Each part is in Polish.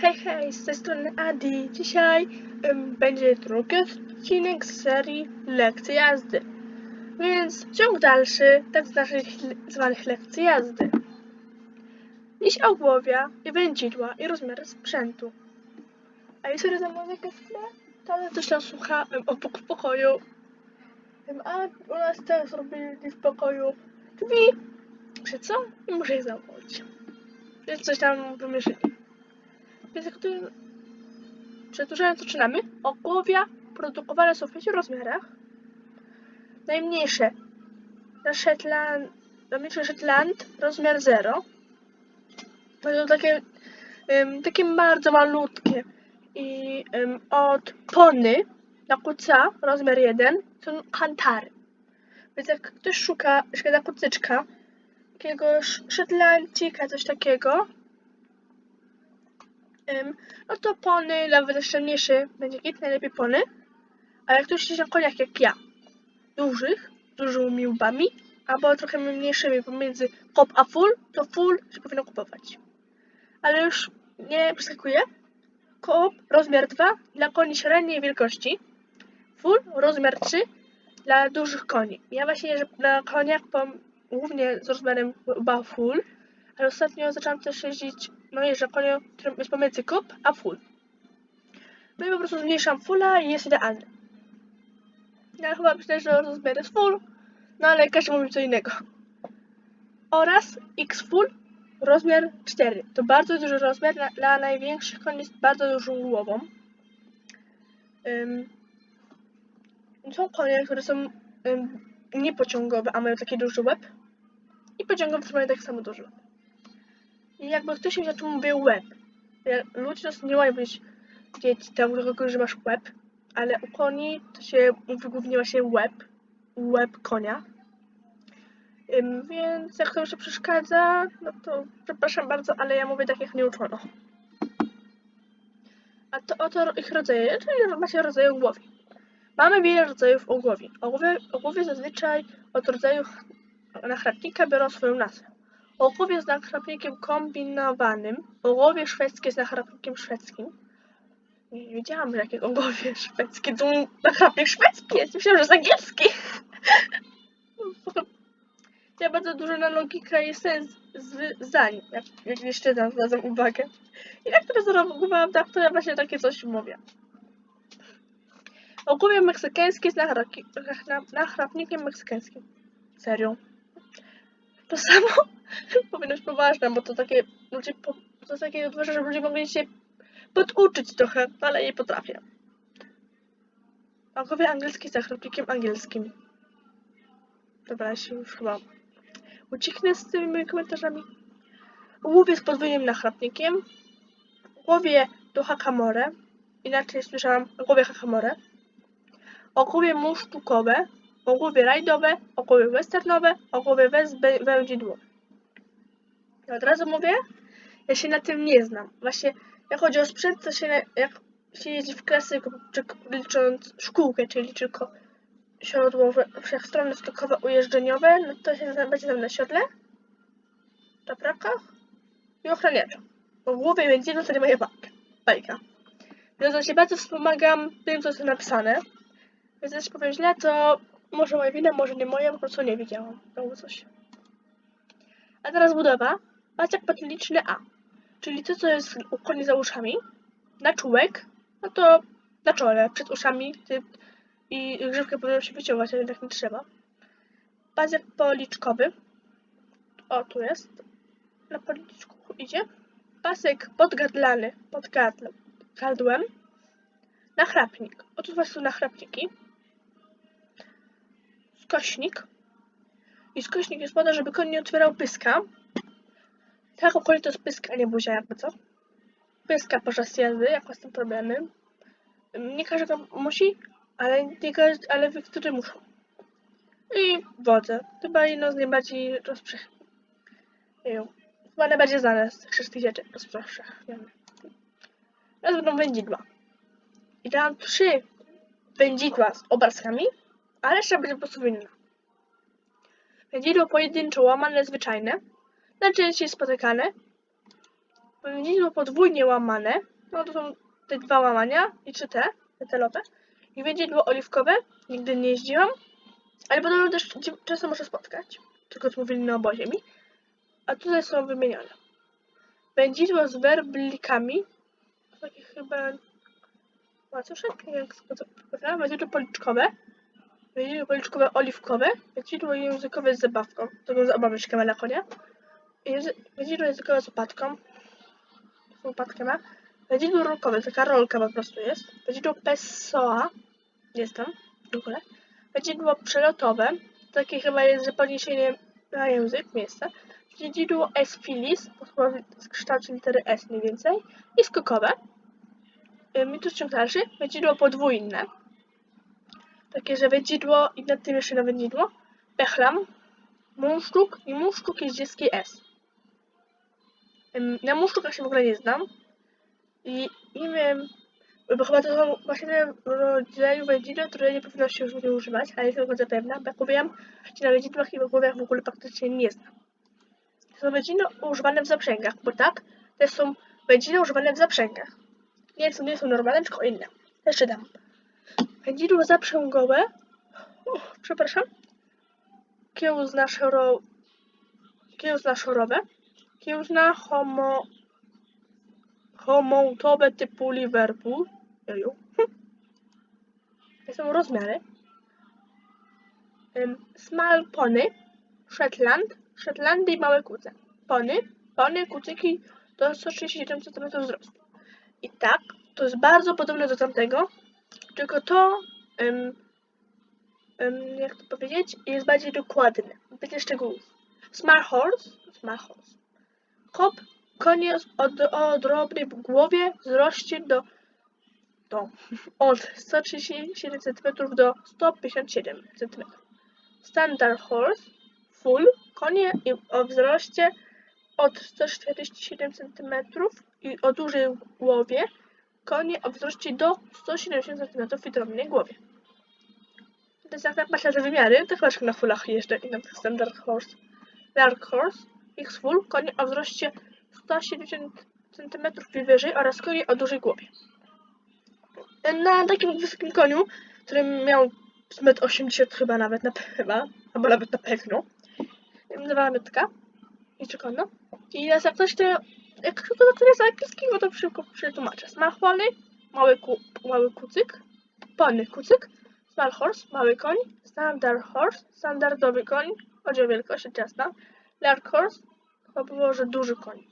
Hej, hej, z tej strony Adi. Dzisiaj em, będzie drugi odcinek z serii lekcji jazdy. Więc ciąg dalszy, tak z naszych zwanych lekcji jazdy. Dziś ogłowia i wędzidła i rozmiary sprzętu. A jeżeli za mną jakieś tle, to coś tam słucha em, obok w pokoju. Em, A u nas też robili w pokoju drzwi. Czy co? I muszę je zamknąć. Więc coś tam wymyślili. Jak tu przedłużając zaczynamy. Ogłowia produkowane są w pięciu rozmiarach. Najmniejsze na Shetland, najmniejszy Shetland rozmiar 0. To są takie, em, takie bardzo malutkie. I em, od pony na kuca rozmiar 1 są kantary. Więc jak ktoś szuka, szuka kucyczka, jakiegoś Shetlandcika, coś takiego, no to pony, jeszcze mniejszy będzie git, najlepiej pony. A jak ktoś idzie na koniach jak ja, dużych, dużymi łbami, albo trochę mniejszymi pomiędzy kop a full, to full się powinno kupować. Ale już nie przeskakuję. Kop rozmiar 2 dla koni średniej wielkości. Full rozmiar 3 dla dużych koni. Ja właśnie na koniach głównie z rozmiarem chyba full, ale ostatnio zaczęłam też jeździć, no jeżdżę koniem, który jest pomiędzy kup a full. No i po prostu zmniejszam fulla i jest idealny. Ja chyba myślę, że rozmiar jest full, no ale każdy mówi co innego. Oraz X full rozmiar 4. To bardzo duży rozmiar dla, dla największych koni z bardzo dużą głową. Ym, są konie, które są ym, niepociągowe, a mają taki duży łeb. I pociągowe, które mają tak samo duży łeb. I jakby ktoś mi zaczął mówię łeb. Ludzie to nie mają być wiedzieć tam kogo, że masz łeb, ale u koni to się mówi głównie właśnie łeb, łeb konia. Ym, więc jak komuś to przeszkadza, no to przepraszam bardzo, ale ja mówię tak jak nie uczono. A to oto ich rodzaje, czyli macie rodzaje ogłowi. Mamy wiele rodzajów ogłowi. Ogłowie, ogłowie zazwyczaj od rodzaju nachrapnika biorą swoją nazwę. Ogłowie z nachrapnikiem kombinowanym, ogłowie szwedzkie z nachrapnikiem szwedzkim. Nie, nie wiedziałam, że jakie ogłowie szwedzkie, to nachrapnik szwedzki jest, myślałam, że jest angielski. Ja bardzo dużo na logikę i sens z zdań, jak, jak jeszcze raz zwracam uwagę. I jak teraz zareagowałam tak, to ja właśnie takie coś mówię. Ogłowie meksykańskie z nachrapnikiem meksykańskim. Serio. To samo powinno być poważne, bo to takie ludzie, to takie uważam, że ludzie mogli się poduczyć trochę, ale nie potrafię. Ogłowie angielskie z nachrapnikiem angielskim. Dobra, się już chyba ucieknę z tymi komentarzami. Ołowie z podwójnym nachrapnikiem. Ołowie do hakamore. Inaczej słyszałam ogłowie hakamore. Ogłowie musztukowe. Ogłowie rajdowe. Ogłowie westernowe. Wez- wędzidłowe. Ja od razu mówię, ja się na tym nie znam. Właśnie jak chodzi o sprzęt, to się jak się jeździ w klasyku, licząc szkółkę, czyli tylko siodłowe, wszechstronne skokowe ujeżdżeniowe, no to się będzie tam na siodle, czaprakach i ochraniaczu. Bo głowie będzie to nie moja bajka. Więc się bardzo wspomagam tym, co jest napisane. Więc jeśli powiem źle, to może moja wina, może nie moja, po prostu nie wiedziałam. Albo coś. A teraz budowa. Paciak patologiczny A. Czyli to, co jest u koni za uszami. Na czółek. No to na czole, przed uszami. I grzywkę powinno się wyciągać, ale tak nie trzeba. Paciak policzkowy. O, tu jest. Na policzku idzie. Pasek podgardlany, pod gardłem. gardłem. Nachrapnik. O, tu właśnie są nachrapniki. Skośnik. I skośnik jest po żeby koń nie otwierał pyska. Tak, okolie to jest pysk, a nie buzia, jakby co. Pyska podczas jazdy, jak z tym problemy. Nie każdy go musi, ale, nie każdy, ale niektórzy muszą. I wodze. Chyba jedno z najbardziej rozprzestrzenianych. Chyba najbardziej znane z tych wszystkich rzeczy rozprzestrzenianych. Teraz będą wędzidła. I tam trzy wędzidła z obrazkami, ale jeszcze będzie po prostu inna. Wędzidło pojedynczo łamane zwyczajne, najczęściej spotykane. Wędzidło podwójnie łamane. No to są te dwa łamania i trzy te, te lote. I oliwkowe. Nigdy nie jeździłam. Ale podobno też często można spotkać. Tylko co mówili na obozie mi. A tutaj są wymienione. Wędzidło z werblikami. Takie chyba... Łacuszek? Jak to powiedziałam. Wędzidło policzkowe. Wędzidło policzkowe oliwkowe. Wędzidło językowe z zabawką. Tego zabawy czekamy na konia. Wędzidło językowe z łopatką. Z łopatkę ma. Wędzidło rolkowe, taka rolka po prostu jest. Wędzidło Pessoa. Jest tam w ogóle. Wędzidło przelotowe. Takie chyba jest z podniesieniem na język, miejsce. Wędzidło S. filis, z kształtem litery S mniej więcej. I skokowe. Ym, I tu ciąg dalszy. Wędzidło podwójne. Takie, że wędzidło i nad tym jeszcze na wędzidło. Pechlam. Muszczuk i muszczuk jest dziecki S. Na muszczukach się w ogóle nie znam. I imię, bo chyba to są właśnie te rodzaju wędzidła, które nie powinno się już nie używać, ale jestem bardzo pewna, bo jak się na wędzidłach i głowiach w ogóle praktycznie nie znam. To są wędzidła używane w zaprzęgach, bo tak, to są wędzidła używane w zaprzęgach. Nie są, nie są normalne, tylko inne. Jeszcze dam. Wędzidło zaprzęgowe, uch, przepraszam, kiełzna szoro, kiełzna szorowe, kiełzna homo, homołtowe typu Liverpool. Jeju. To są rozmiary. Ym, Small pony, Shetland, Shetlandy i małe kuce. Pony, pony, kucyki do 137 cm wzrostu. I tak, to jest bardzo podobne do tamtego, tylko to, ym, ym, jak to powiedzieć, jest bardziej dokładne, więcej szczegółów. Small horse, small horse. Hop, koniec o, o drobnej głowie wzroście do, do od 137 cm do 157 cm. Standard horse, full, konie o wzroście od 147 cm i o dużej głowie, konie o wzroście do 170 cm i drobnej głowie. To jest jak patrzę te wymiary, to chyba na fullach jeszcze i na tych standard horse. Dark horse, X full, konie o wzroście 170 cm i wyżej oraz konie o dużej głowie. Na takim wysokim koniu, który miał 1,80 m chyba nawet, na, chyba, albo nawet na pewno, dawała metka i czekano. I teraz jak ktoś to, jest angielskiego, to szybko przetłumaczę. Mały, ku, mały kucyk, pony kucyk, small horse, mały koń, standard horse, standardowy koń, chodzi o wielkość, jasna, large horse, chyba było, że duży koń.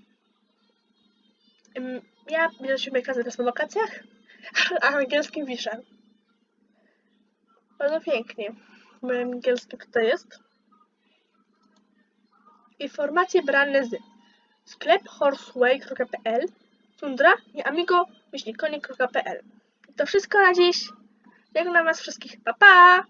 Ja bierę się kasę teraz po wakacjach, a angielskim piszę. Bardzo pięknie. Moje angielskie tutaj jest. Informacje brane z sklep horseway.pl Tundra i amigo-konik.pl To wszystko na dziś. Żegnam was wszystkich. Pa, pa!